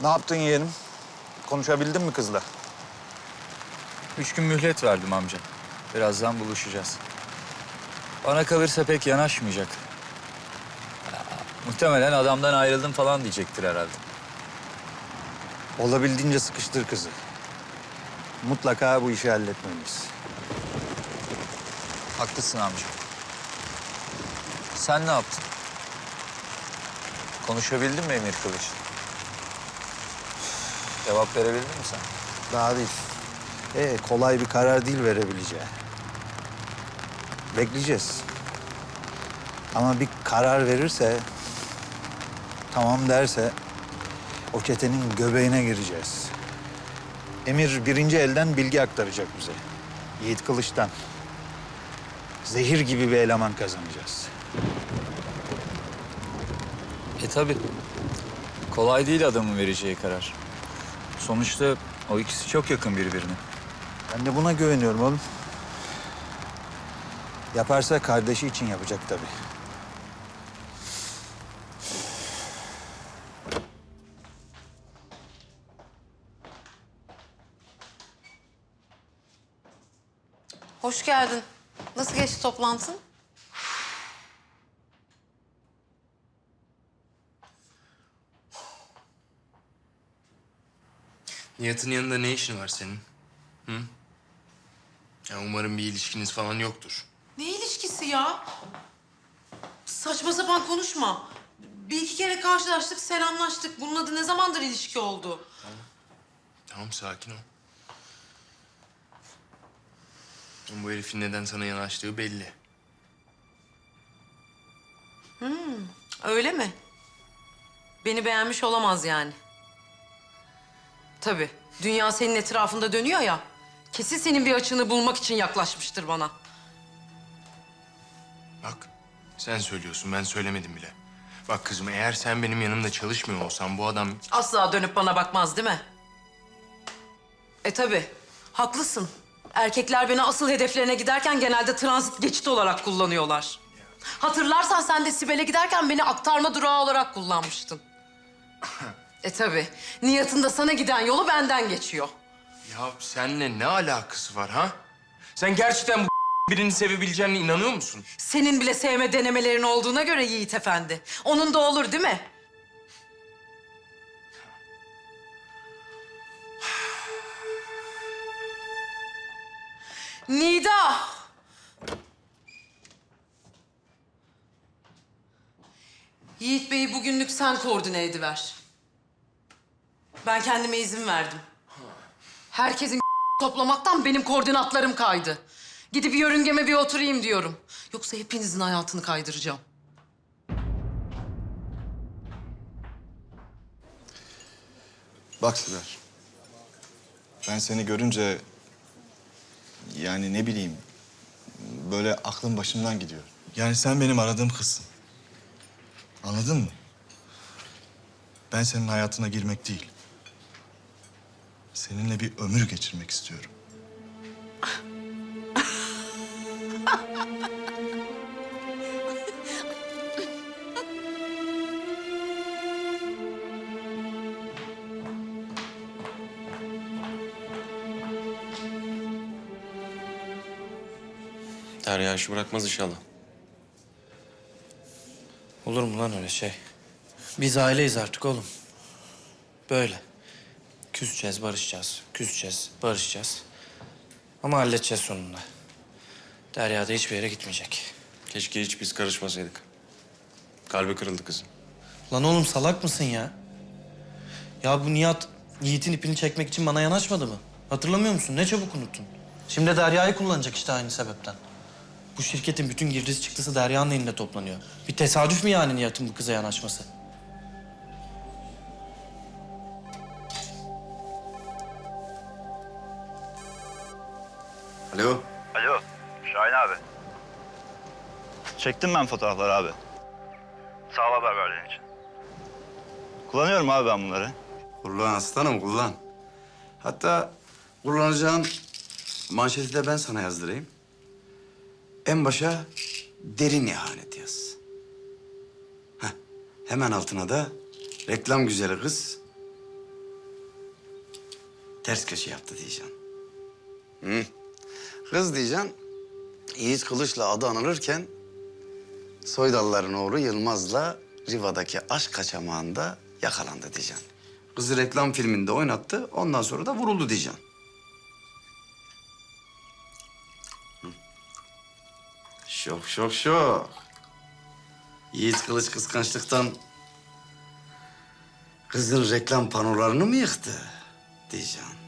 Ne yaptın yeğenim? Konuşabildin mi kızla? Üç gün mühlet verdim amca. Birazdan buluşacağız. Bana kalırsa pek yanaşmayacak. Ya, muhtemelen adamdan ayrıldım falan diyecektir herhalde. Olabildiğince sıkıştır kızı. Mutlaka bu işi halletmeliyiz. Haklısın amca. Sen ne yaptın? Konuşabildin mi Emir Kılıç? Cevap verebildin mi sen? Daha değil. Ee, kolay bir karar değil verebileceği. Bekleyeceğiz. Ama bir karar verirse, tamam derse o çetenin göbeğine gireceğiz. Emir birinci elden bilgi aktaracak bize. Yiğit Kılıç'tan. Zehir gibi bir eleman kazanacağız. E tabii. Kolay değil adamın vereceği karar. Sonuçta o ikisi çok yakın birbirine. Ben de buna güveniyorum oğlum. Yaparsa kardeşi için yapacak tabii. Hoş geldin. Nasıl geçti toplantın? Nihat'ın yanında ne işin var senin? Hı? Ya umarım bir ilişkiniz falan yoktur. Ne ilişkisi ya? Saçma sapan konuşma. Bir iki kere karşılaştık, selamlaştık. Bunun adı ne zamandır ilişki oldu? Tamam sakin ol. Bu herifin neden sana yanaştığı belli. Öyle mi? Beni beğenmiş olamaz yani. Tabii. Dünya senin etrafında dönüyor ya. Kesin senin bir açığını bulmak için yaklaşmıştır bana. Bak sen söylüyorsun ben söylemedim bile. Bak kızım eğer sen benim yanımda çalışmıyor olsan bu adam... Asla dönüp bana bakmaz değil mi? E tabii. Haklısın. Erkekler beni asıl hedeflerine giderken genelde transit geçit olarak kullanıyorlar. Hatırlarsan sen de Sibel'e giderken beni aktarma durağı olarak kullanmıştın. e tabii. Nihat'ın da sana giden yolu benden geçiyor. Ya seninle ne alakası var ha? Sen gerçekten bu birini sevebileceğine inanıyor musun? Senin bile sevme denemelerin olduğuna göre Yiğit Efendi. Onun da olur değil mi? Nida! Yiğit Bey'i bugünlük sen koordine ediver. Ben kendime izin verdim. Herkesin toplamaktan benim koordinatlarım kaydı. Gidip yörüngeme bir oturayım diyorum. Yoksa hepinizin hayatını kaydıracağım. Bak Sibel. Ben seni görünce yani ne bileyim böyle aklım başımdan gidiyor. Yani sen benim aradığım kızsın. Anladın mı? Ben senin hayatına girmek değil. Seninle bir ömür geçirmek istiyorum. Derya işi bırakmaz inşallah. Olur mu lan öyle şey? Biz aileyiz artık oğlum. Böyle. Küseceğiz, barışacağız. Küseceğiz, barışacağız. Ama halledeceğiz sonunda. Derya da hiçbir yere gitmeyecek. Keşke hiç biz karışmasaydık. Kalbi kırıldı kızın. Lan oğlum salak mısın ya? Ya bu Nihat Yiğit'in ipini çekmek için bana yanaşmadı mı? Hatırlamıyor musun? Ne çabuk unuttun. Şimdi Derya'yı kullanacak işte aynı sebepten. Bu şirketin bütün girdisi çıktısı Derya'nın elinde toplanıyor. Bir tesadüf mü yani Nihat'ın bu kıza yanaşması? Alo. Alo, Şahin abi. Çektim ben fotoğrafları abi. Sağ ol haber verdiğin için. Kullanıyorum abi ben bunları. Kullan aslanım kullan. Hatta kullanacağın manşeti de ben sana yazdırayım. En başa derin ihanet yaz. Heh, hemen altına da reklam güzeli kız ters köşe yaptı diyeceksin. Hı. Kız diyeceksin, Yiğit Kılıç'la adı anılırken... ...Soydalların oğlu Yılmaz'la Riva'daki aşk kaçamağında yakalandı diyeceksin. Kızı reklam filminde oynattı, ondan sonra da vuruldu diyeceksin. Şok, şok, şok. Yiğit Kılıç kıskançlıktan kızın reklam panolarını mı yıktı diyeceksin.